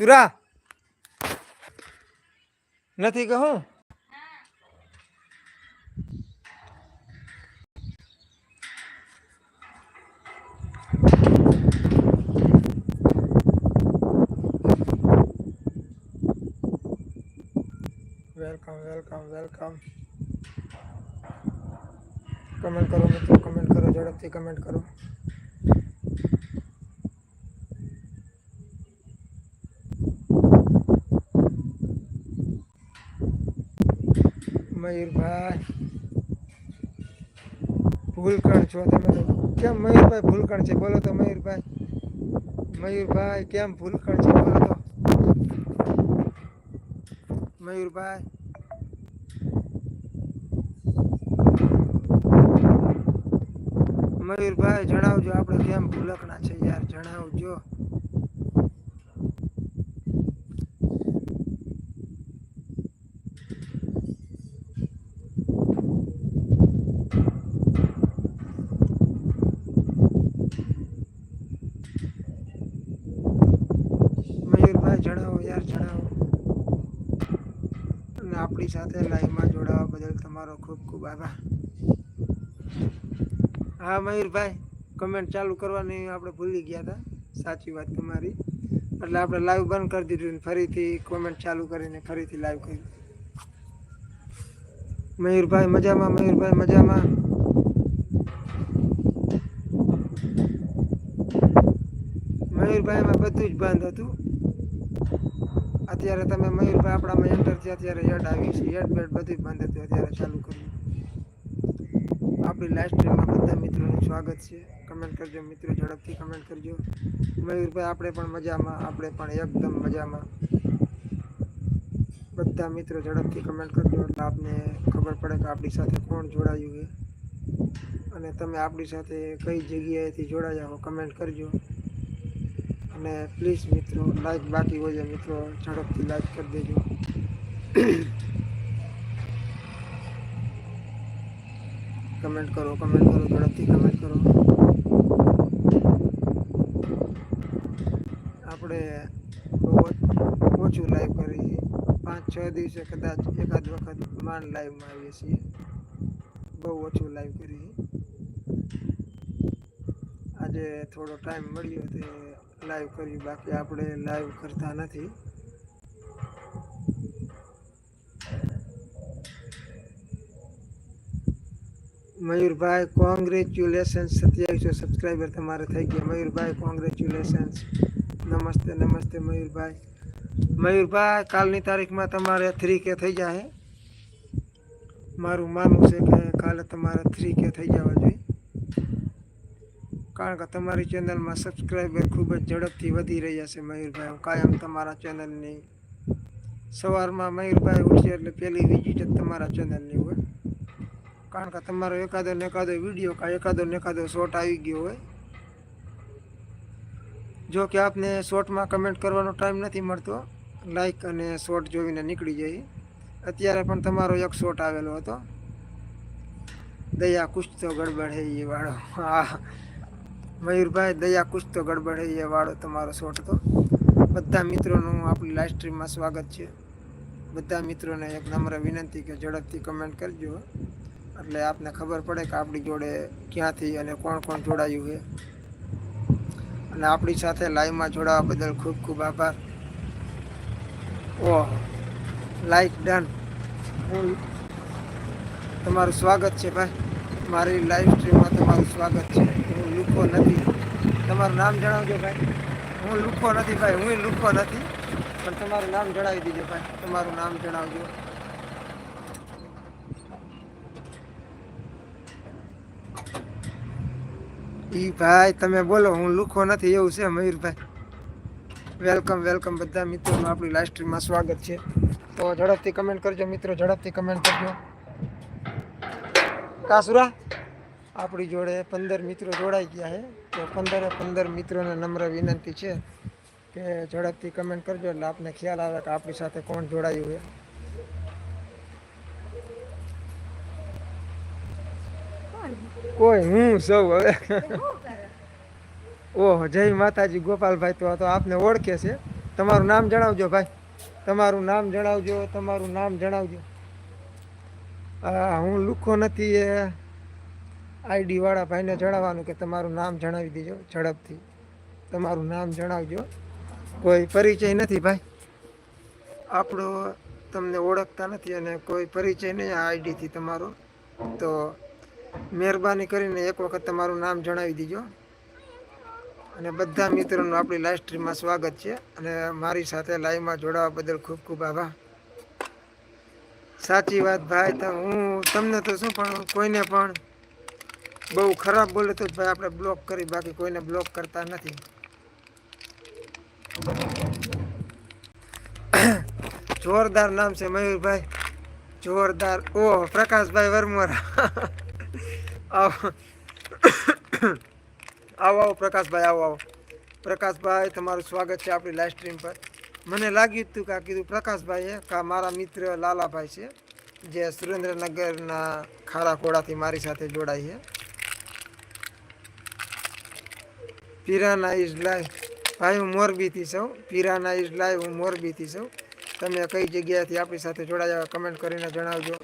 સુરા. નથી કહું? Welcome welcome welcome comment કરો મિત્રો કમેન્ટ કરો ઝડપથી કમેન્ટ કરો. મયુરભાઈ. ભૂલકણ છો તમે કેમ મયુરભાઈ ભૂલકણ છે? બોલો તો મયુરભાઈ. મયુરભાઈ, કેમ ભૂલકણ છે? બોલો તો. મયુરભાઈ. મયુરભાઈ, જણાવજો આપણે કેમ ભૂલકણા છે યાર? જણાવજો મયુરભાઈ જણાવો યાર જણાવો અને આપણી સાથે લાઈવમાં જોડાવા બદલ તમારો ખૂબ ખૂબ આભાર. હા, મયુરભાઈ કમેન્ટ ચાલુ કરવાની આપણે ભૂલી ગયા હતા. સાચી વાત તમારી. એટલે આપણે લાઈવ બંધ કરી દીધું ફરીથી કોમેન્ટ ચાલુ કરીને ફરીથી લાઈવ કર્યું મયુરભાઈ, મજામાં? મયુરભાઈ, મજામાં? મયુરભાઈમાં બધું જ બંધ હતું. અત્યારે તમે મયુરભાઈ આપણામાં એન્ટર થયા, ત્યારે હેડ આવી છે. હેડ બેડ બધું બંધ હતું, અત્યારે ચાલુ કર્યું. આપણી લાઈવ સ્ટ્રીમમાં બધા મિત્રોનું સ્વાગત છે. કમેન્ટ કરજો, મિત્રો ઝડપથી કમેન્ટ કરજો. મયુરભાઈ આપણે પણ મજામાં, આપણે પણ એકદમ મજામાં. બધા મિત્રો ઝડપથી કમેન્ટ કરજો, એટલે આપને ખબર પડે કે આપણી સાથે કોણ જોડાયું છે. અને તમે આપણી સાથે કઈ જગ્યાએથી જોડાયા હો કમેન્ટ કરજો. અને પ્લીઝ મિત્રો લાઈક બાકી હોય મિત્રો ઝડપથી લાઈક કરી દેજો. કમેન્ટ કરો કમેન્ટ કરો, ઝડપથી કમેન્ટ કરો. આપણે ઓછું લાઈવ કરીએ પાંચ, છ દિવસે કદાચ એકાદ વખત માંડ લાઈવમાં આવીએ છીએ. બહુ ઓછું લાઈવ કરીએ. આજે થોડો ટાઈમ મળ્યો તે લાઈવ કર્યું બાકી આપણે લાઈવ કરતા નથી. મયુરભાઈ કોંગ્રેચ્યુલેશન્સ સત્યાવીસો સબસ્ક્રાઈબર તમારે થઈ ગયા. મયુરભાઈ કોંગ્રેચ્યુલેશન્સ નમસ્તે નમસ્તે મયુરભાઈ. મયુરભાઈ, કાલની તારીખમાં તમારે થ્રી કે થઈ જાય મારું માનવું છે કે કાલે તમારે થ્રી કે થઈ જવા જોઈએ. કારણ કે તમારી ચેનલમાં સબસ્ક્રાઈબર ખૂબ જ ઝડપથી વધી રહ્યા છે મયુરભાઈ. હું કાયમ તમારા ચેનલની સવારમાં મયુરભાઈ ઉઠશે એટલે પહેલી વિઝિટ જ તમારા ચેનલની હોય. કારણ કે તમારો એકાદો ને એકાદો વીડિયો કાં એકાદો ને એકાદો શોર્ટ આવી ગયો હોય. જો કે આપને શોર્ટમાં કમેન્ટ કરવાનો ટાઈમ નથી મળતો લાઈક અને શોર્ટ જોઈને નીકળી જાય અત્યારે પણ તમારો એક શોર્ટ આવેલો હતો. દયા કુછ તો ગડબડ હે એ વાળો. હા. મયુરભાઈ, દયા કુછ તો ગડબડ હૈ વાળો તમારો શોટ તો બધા મિત્રોનું આપણી લાઈવ સ્ટ્રીમમાં સ્વાગત છે. બધા મિત્રોને એક નમ્ર વિનંતી કે ઝડપથી કમેન્ટ કરજો. એટલે આપને ખબર પડે કે આપણી જોડે ક્યાંથી અને કોણ કોણ જોડાયું છે. અને આપણી સાથે લાઈવમાં જોડાવા બદલ ખૂબ ખૂબ આભાર. ઓહ લાઈક ડન તમારું સ્વાગત છે ભાઈ. મારી લાઈવ સ્ટ્રીમમાં તમારું સ્વાગત છે. લુખો નથી. તમારું નામ જણાવજો ભાઈ. હું લુખો નથી ભાઈ હું લુખો નથી. પણ તમારું નામ જણાવી દીજો ભાઈ. તમારું નામ જણાવજો. ઈ ભાઈ, તમે બોલો, હું લુખો નથી, એવું છે મયુરભાઈ. વેલકમ વેલકમ બધા મિત્રોનું આપણી લાઈવ સ્ટ્રીમમાં સ્વાગત છે. તો ઝડપથી કમેન્ટ કરજો, મિત્રો, ઝડપથી કમેન્ટ કરજો. કાસુરા? આપણી જોડે પંદર મિત્રો જોડાઈ ગયા છે. તો પંદરે પંદર મિત્રોને નમ્ર વિનંતી છે કે ઝડપથી કમેન્ટ કરજો એટલે આપને ખ્યાલ આવે કે આપણી સાથે કોણ જોડાયું છે. કોઈ, હું, સૌ હવે. ઓહો, જય માતાજી, ગોપાલભાઈ તો તો આપને ઓળખે છે. તમારું નામ જણાવજો ભાઈ. તમારું નામ જણાવજો, તમારું નામ જણાવજો. હા હું લુખો નથી એ આઈડી વાળા ભાઈને જણાવવાનું કે તમારું નામ જણાવી દેજો ઝડપથી. તમારું નામ જણાવજો. કોઈ પરિચય નથી ભાઈ. આપણો તમને ઓળખતા નથી અને કોઈ પરિચય નહીં આ આઈડીથી તમારો. તો મહેરબાની કરીને એક વખત તમારું નામ જણાવી દીજો. અને બધા મિત્રોનું આપણી લાઈવ સ્ટ્રીમમાં સ્વાગત છે. અને મારી સાથે લાઈવમાં જોડાવા બદલ ખૂબ ખૂબ આભાર. સાચી વાત ભાઈ, તો હું તમને તો શું પણ કોઈને પણ બહુ ખરાબ બોલે તો ભાઈ આપણે બ્લોક કરી, બાકી કોઈને બ્લોક કરતા નથી. જોરદાર નામ છે મયુરભાઈ. જોરદાર. ઓહ પ્રકાશભાઈ વરમોરા. આવો. આવો પ્રકાશભાઈ, આવો આવો. પ્રકાશભાઈ, તમારું સ્વાગત છે આપણી લાઈવ સ્ટ્રીમ પર. મને લાગ્યું હતું કે આ કીધું પ્રકાશભાઈએ કે મારા મિત્ર લાલાભાઈ છે, જે સુરેન્દ્રનગરના ખારા ખોડાથી મારી સાથે જોડાય છે. પીરાના ઇઝ લાઈવ ભાઈ, હું મોરબીથી છું. પીરાના ઇઝ લાઈવ હું મોરબીથી છું. તમે કઈ જગ્યાએથી આપણી સાથે જોડાયા કમેન્ટ કરીને જણાવજો.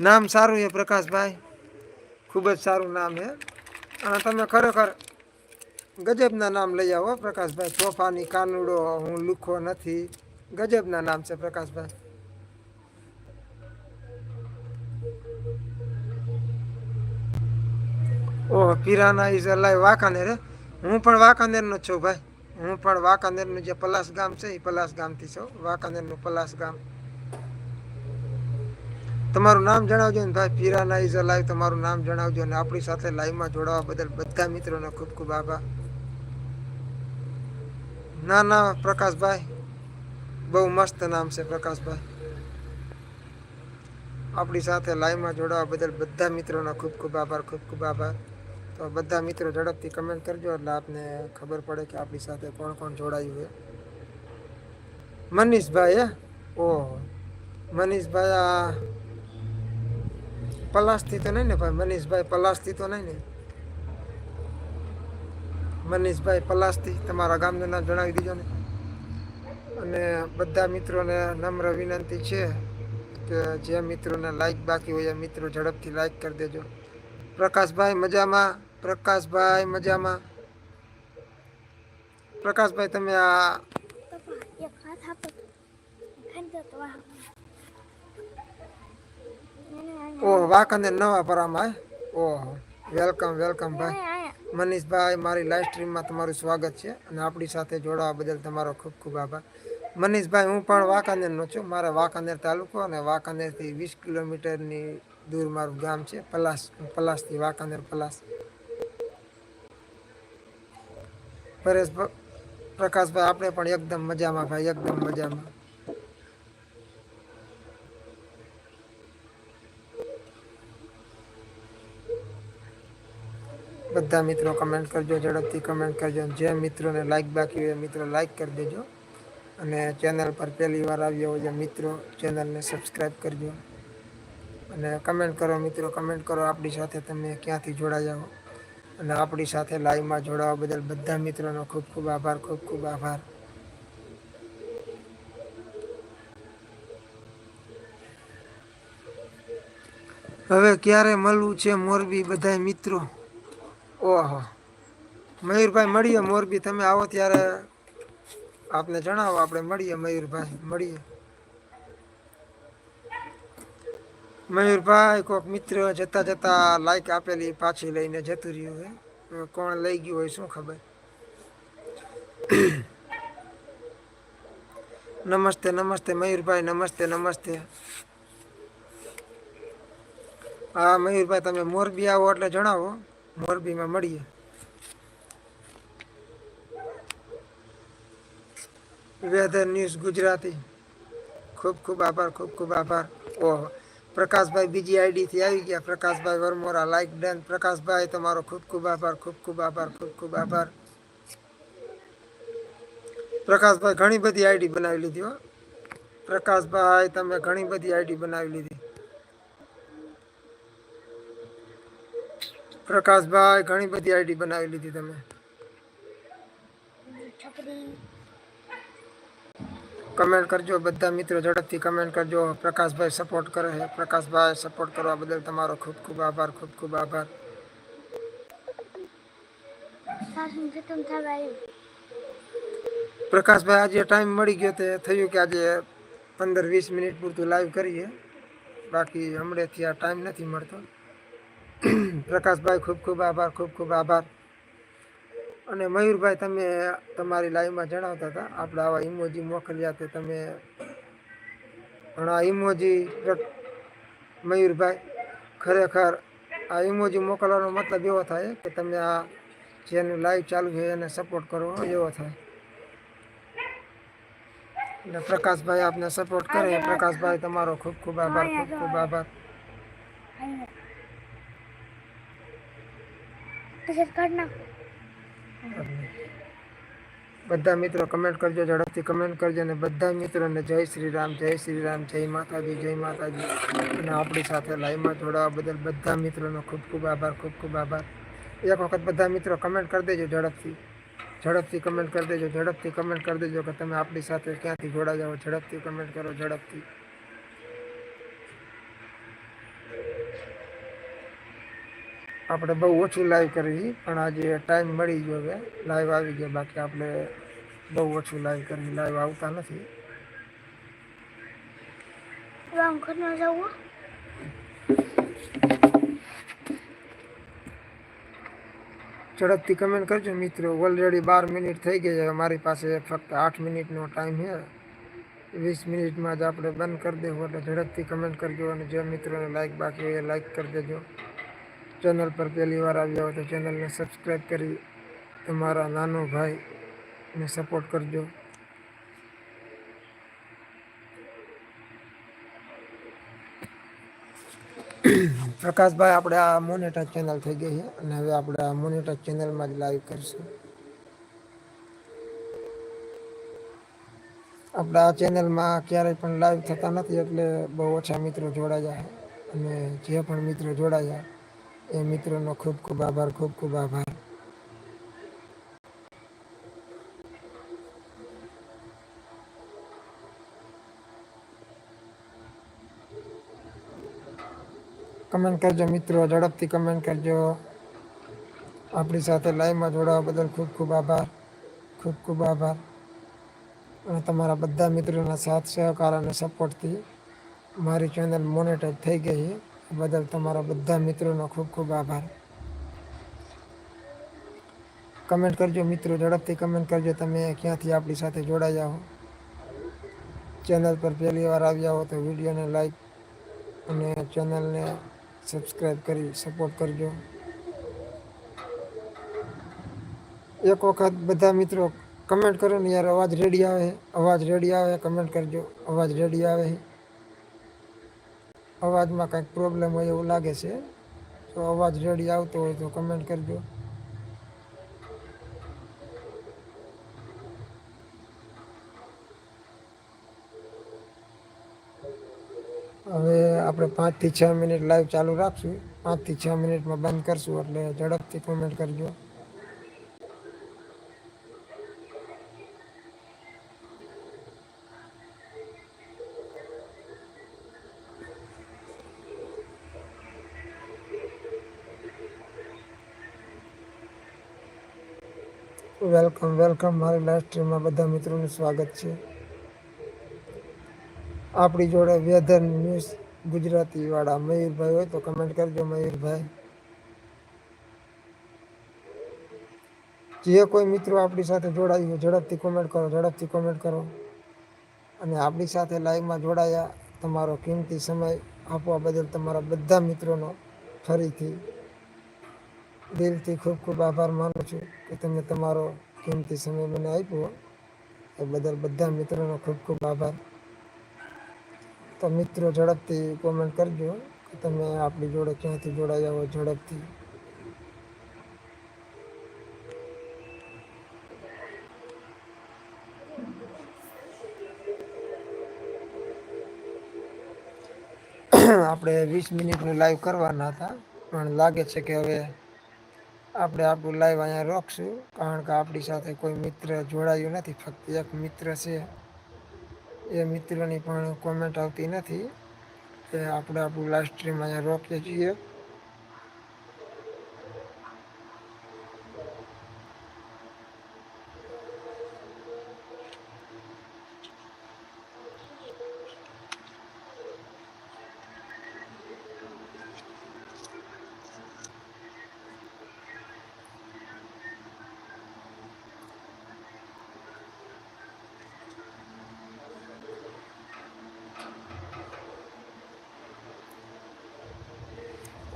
નામ સારું છે પ્રકાશભાઈ? ખૂબ જ સારું નામ છે અને તમે ખરેખર ગજબના નામ લઈ આવો પ્રકાશભાઈ. તોફાની, કાનુડો, હું લુખો નથી. ગજબના નામ છે પ્રકાશભાઈ. ઓહ, પીરાના ઇઝ અલાઈ વાંકાનેર, હું? પણ વાંકાનેરનો છું ભાઈ. હું પણ વાંકાનેરનું જે પલાસ ગામ છે એ પલાસ ગામથી છું. વાંકાનેરનું પલાસ ગામ. તમારું નામ જણાવજો ને ભાઈ, પીરાના ઇઝ અલાઈવ તમારું નામ જણાવજો અને આપણી સાથે લાઈવમાં જોડાવા બદલ બધા મિત્રોનો ખૂબ ખૂબ આભાર. ના ના, પ્રકાશભાઈ, બહુ મસ્ત નામ છે પ્રકાશભાઈ. આપણી સાથે લાઈવમાં જોડાવા બદલ બધા મિત્રોનો ખૂબ ખૂબ આભાર, ખૂબ ખૂબ આભાર. તો બધા મિત્રો ઝડપથી કમેન્ટ કરજો એટલે આપને ખબર પડે કે આપણી સાથે કોણ કોણ જોડાયું છે. મનીષભાઈ, હે? ઓહો. મનીષભાઈ, આ પલાસથી તો નહીં ને ભાઈ? મનીષભાઈ પલાસથી તો નહીં ને? મનીષભાઈ પલાસથી તમારા ગામનું નામ જણાવી દીજો ને. અને બધા મિત્રોને નમ્ર વિનંતી છે કે જે મિત્રોને લાઈક બાકી હોય એ મિત્રો ઝડપથી લાઈક કરી દેજો. પ્રકાશભાઈ મજામાં પ્રકાશભાઈ મજામાં. પ્રકાશભાઈ, તમે આ ઓહ વાંકાનેર નવા પરામાં? ઓહો, વેલકમ વેલકમ ભાઈ. મનીષભાઈ, મારી લાઈવ સ્ટ્રીમમાં તમારું સ્વાગત છે અને આપણી સાથે જોડાવા બદલ તમારો ખૂબ ખૂબ આભાર. મનીષભાઈ, હું પણ વાંકાનેરનો છું. મારે વાંકાનેર તાલુકો અને વાંકાનેરથી વીસ કિલોમીટરની દૂર મારું ગામ છે, પલાસ પલાસથી વાંકાનેર પલાસ. પરેશ પ્રકાશભાઈ, આપણે પણ એકદમ મજામાં ભાઈ, એકદમ મજામાં. બધા મિત્રો કમેન્ટ કરજો, ઝડપથી કમેન્ટ કરજો જે મિત્રોને લાઈક બાકી હોય મિત્રો લાઈક કરી દેજો. અને ચેનલ પર પહેલી વાર આવ્યો હોય મિત્રો ચેનલને સબસ્ક્રાઈબ કરજો. અને કમેન્ટ કરો મિત્રો, કમેન્ટ કરો આપણી સાથે તમે ક્યાંથી જોડાયા અને આપણી સાથે લાઈવમાં જોડાવા બદલ બધા મિત્રોનો ખૂબ ખૂબ આભાર, ખૂબ ખૂબ આભાર. હવે ક્યારે મળવું છે મોરબી બધા મિત્રો? ઓહો. મયુરભાઈ, મળીએ મોરબી. તમે આવો ત્યારે આપને જણાવો, આપણે મળીએ મયુરભાઈ, મળીએ. મયુરભાઈ કોઈક મિત્ર જતા જતા લાઈક આપેલી પાછી લઈને જતું રહ્યું હે હવે કોણ લઈ ગયું હોય શું ખબર? નમસ્તે નમસ્તે મયુરભાઈ નમસ્તે નમસ્તે. હા મયુરભાઈ તમે મોરબી આવો એટલે જણાવો. મોરબીમાં મળીએ. Weather news Gujarati. ખૂબ ખૂબ આભાર, ખૂબ ખૂબ આભાર. ઓહો. પ્રકાશભાઈ બીજી આઈડીથી આવી ગયા. પ્રકાશભાઈ વરમોરા લાઈક ડન પ્રકાશભાઈ, તમારો ખૂબ ખૂબ આભાર, ખૂબ ખૂબ આભાર, ખૂબ ખૂબ આભાર. પ્રકાશભાઈ ઘણી બધી આઈડી બનાવી લીધી હો. પ્રકાશભાઈ, તમે ઘણી બધી આઈડી બનાવી લીધી. પ્રકાશભાઈ, ઘણી બધી આઈડી બનાવી લીધી તમે. છોકરી કમેન્ટ કરજો બધા મિત્રો ઝડપથી કમેન્ટ કરજો. પ્રકાશભાઈ સપોર્ટ કરે છે. પ્રકાશભાઈ સપોર્ટ કરવા બદલ તમારો ખૂબ ખૂબ આભાર, ખૂબ ખૂબ આભાર. સાસુ ખતમ થવા આવ્યું પ્રકાશભાઈ, આજે ટાઈમ મળી ગયો તે. થયું કે આજે પંદર વીસ મિનિટ પૂરતું લાઈવ કરીએ. બાકી હમણાંથી આ ટાઈમ નથી મળતો. પ્રકાશભાઈ, ખૂબ ખૂબ આભાર, ખૂબ ખૂબ આભાર. અને મયુરભાઈ તમે તમારી લાઈવમાં જણાવતા હતા આપણે આવા ઇમોજી મોકલ્યા તે તમે ઘણા ઇમોજી મયુરભાઈ ખરેખર આ ઇમોજી મોકલવાનો મતલબ એવો થાય કે તમે આ જેનું લાઈવ ચાલુ છે એને સપોર્ટ કરવો એવો થાય. એટલે પ્રકાશભાઈ આપને સપોર્ટ કરે પ્રકાશભાઈ તમારો ખૂબ ખૂબ આભાર ખૂબ ખૂબ આભાર. કાઢ નાખો. બધા મિત્રો કમેન્ટ કરજો, ઝડપથી કમેન્ટ કરજો અને બધા મિત્રોને જય શ્રી રામ, જય શ્રી રામ, જય માતાજી જય માતાજી. અને આપણી સાથે લાઈવમાં જોડાવા બદલ બધા મિત્રોનો ખૂબ ખૂબ આભાર, ખૂબ ખૂબ આભાર. એક વખત બધા મિત્રો કમેન્ટ કરી દેજો ઝડપથી. ઝડપથી કમેન્ટ કરી દેજો, ઝડપથી કમેન્ટ કરી દેજો કે તમે આપણી સાથે ક્યાંથી જોડા જાઓ ઝડપથી કમેન્ટ કરો, ઝડપથી. આપણે બહુ ઓછું લાઈવ કરી પણ આજે ટાઈમ મળી ગયો હવે લાઈવ આવી ગયો બાકી આપણે બહુ ઓછું લાઈવ કરી લાઈવ આવતા નથી. હવે આમ ઘરમાં જવું? ઝડપથી કમેન્ટ કરજો મિત્રો. ઓલરેડી બાર મિનિટ થઈ ગઈ છે. મારી પાસે ફક્ત આઠ મિનિટનો ટાઈમ છે. વીસ મિનિટમાં જ આપણે બંધ કરી દેવું એટલે ઝડપથી કમેન્ટ કરજો અને જે મિત્રોને લાઈક બાકી હોય એ લાઈક કરી દેજો. ચેનલ પર પહેલી વાર આવ્યા હોય તો ચેનલને સબસ્ક્રાઈબ કરી તમારા નાનો ભાઈને સપોર્ટ કરજો. પ્રકાશભાઈ, આપણે આ મોનેટા ચેનલ થઈ ગઈ છે અને હવે આપણે આ મોનેટા ચેનલમાં જ લાઈવ કરીશું. આપણે આ ચેનલમાં ક્યારેય પણ લાઈવ થતા નથી એટલે બહુ ઓછા મિત્રો જોડાયા અને જે પણ મિત્રો જોડાયા એ મિત્રોનો ખૂબ ખૂબ આભાર ખૂબ ખૂબ આભાર કમેન્ટ કરજો મિત્રો ઝડપથી કમેન્ટ કરજો. આપણી સાથે લાઈવમાં જોડાવા બદલ ખૂબ ખૂબ આભાર, ખૂબ ખૂબ આભાર. અને તમારા બધા મિત્રોના સાથ સહકાર અને સપોર્ટથી મારી ચેનલ મોનેટાઈઝ થઈ ગઈ છે. એ બદલ તમારા બધા મિત્રોનો ખૂબ ખૂબ આભાર. કમેન્ટ કરજો મિત્રો, ઝડપથી કમેન્ટ કરજો તમે ક્યાંથી આપણી સાથે જોડાયા હો. ચેનલ પર પહેલી વાર આવ્યા હો તો વિડીયોને લાઈક અને ચેનલને સબસ્ક્રાઈબ કરી સપોર્ટ કરજો. એક વખત બધા મિત્રો કમેન્ટ કરો ને યાર, અવાજ રેડી આવે, અવાજ રેડી આવે, કમેન્ટ કરજો, અવાજ રેડી આવે. અવાજમાં કંઈક પ્રોબ્લેમ હોય એવું લાગે છે, તો અવાજ રેડી આવતો હોય તો કમેન્ટ કરજો. હવે આપણે પાંચથી છ મિનિટ લાઈવ ચાલુ રાખશું. પાંચથી છ મિનિટમાં બંધ કરશું, એટલે ઝડપથી કોમેન્ટ કરજો. વેલકમ વેલકમ મારી લાઈવ સ્ટ્રીમમાં બધા મિત્રોનું સ્વાગત છે. આપણી જોડે વેધર ન્યૂઝ ગુજરાતીવાળા મયુરભાઈ હોય તો કમેન્ટ કરજો મયુરભાઈ. જે કોઈ મિત્રો આપણી સાથે જોડાયું હોય, ઝડપથી કોમેન્ટ કરો, ઝડપથી કોમેન્ટ કરો. અને આપણી સાથે લાઈવમાં જોડાયા, તમારો કિંમતી સમય આપવા બદલ તમારા બધા મિત્રોનો ફરીથી દિલથી ખૂબ ખૂબ આભાર માનું છું કે તમે તમારો કિંમતી સમય મને આપ્યો એ બદલ બધા મિત્રોનો ખૂબ ખૂબ આભાર તો મિત્રો ઝડપથી કોમેન્ટ કરજો કે તમે આપણી જોડે ક્યાંથી જોડાયા હોય ઝડપથી આપણે વીસ મિનિટનું લાઈવ કરવાના હતા પણ લાગે છે કે હવે આપણે આપણું લાઈવ અહીંયા રોકશું, કારણ કે આપણી સાથે કોઈ મિત્ર જોડાયું નથી, ફક્ત એક મિત્ર છે. એ મિત્રની પણ કોમેન્ટ આવતી નથી. એ આપણે આપણું લાઈવ સ્ટ્રીમ અહીંયા રોકીએ છીએ.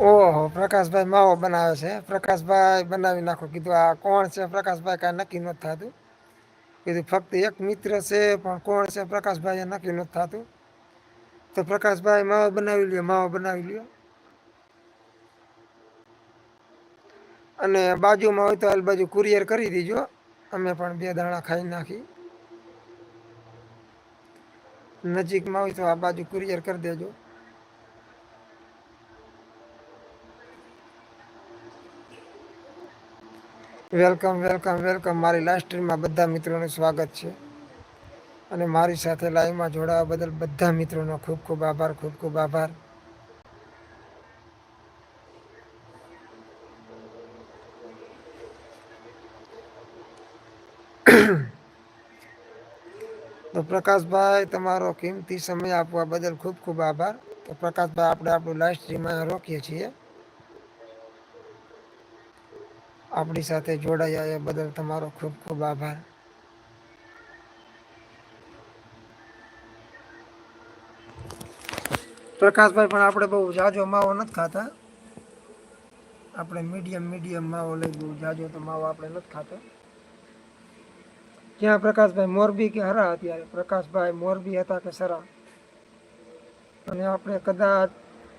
ઓહો, પ્રકાશભાઈ માવો બનાવે છે. પ્રકાશભાઈ બનાવી નાખો. કીધું, આ કોણ છે? પ્રકાશભાઈ કાંઈ નક્કી નથી થતું. કીધું, ફક્ત એક મિત્ર છે, પણ કોણ છે? પ્રકાશભાઈ નક્કી નથી થતું. તો પ્રકાશભાઈ માવો બનાવી લ્યો, માવો બનાવી લ્યો. અને બાજુમાં હોય તો આ બાજુ કુરિયર કરી દીજો. અમે પણ બે દાણા ખાઈ નાખી. નજીકમાં હોય તો આ બાજુ કુરિયર કરી દેજો. Welcome welcome welcome. મારી લાઈવ સ્ટ્રીમમાં બધા મિત્રોનું સ્વાગત છે. અને મારી સાથે લાઈવમાં જોડાવા બદલ બધા મિત્રોનો ખૂબ ખૂબ આભાર, ખૂબ ખૂબ આભાર. તો પ્રકાશભાઈ, તમારો કિંમતી સમય આપવા બદલ ખૂબ ખૂબ આભાર. તો પ્રકાશભાઈ, આપણે આપણું લાઈવ સ્ટ્રીમમાં રોકીએ છીએ. આપણી સાથે જોડાયા એ બદલ તમારો ખૂબ ખૂબ આભાર. પ્રકાશભાઈ, પણ આપણે બહુ જાજો માવો નથી ખાતા. આપણે મીડિયમ મીડિયમ માવો લઈ બહુ જાજો તો માવો આપણે નથી ખાતા. ક્યાં પ્રકાશભાઈ, મોરબી કે હરા અત્યારે? પ્રકાશભાઈ, મોરબી હતા કે સરા? અને આપણે કદાચ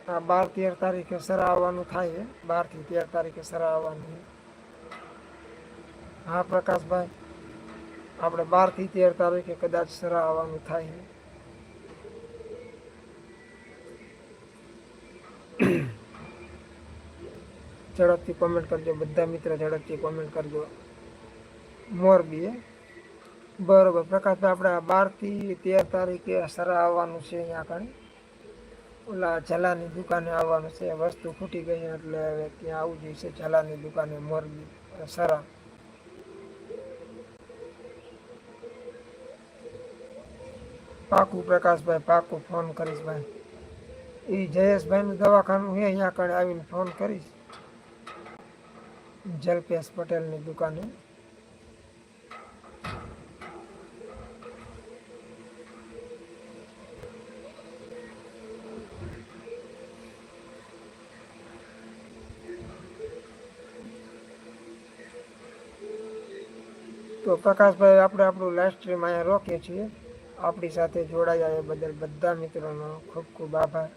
આ બાર તેર તારીખે સરા આવવાનું થાય બારથી તેર તારીખે સરા આવવાનું હા, પ્રકાશભાઈ, આપણે બારથી તેર તારીખે કદાચ સરા આવવાનું થાય. છે ઝડપથી કોમેન્ટ કરજો, બધા મિત્ર ઝડપથી કોમેન્ટ કરજો. મોરબી હે? બરોબર, પ્રકાશભાઈ, આપણે આ બારથી તેર તારીખે સરા આવવાનું છે અહીંયા આગળ. ઓલા જલાની દુકાને આવવાનું છે, વસ્તુ ખૂટી ગઈ એટલે હવે ત્યાં આવવું જોઈશે જલાની દુકાને મોરબી સરા. પાકું પ્રકાશભાઈ, પાકું ફોન કરીશ ભાઈ એ જયેશભાઈનું દવાખાનું છે અહીંયા આગળ આવીને ફોન કરીશ. જલ્પેશ પટેલની દુકાને. તો પ્રકાશભાઈ, આપણે આપણું લાઈવ સ્ટ્રીમ અહીંયા રોકીએ છીએ. આપણી સાથે જોડાયા એ બદલ બધા મિત્રોનો ખૂબ ખૂબ આભાર.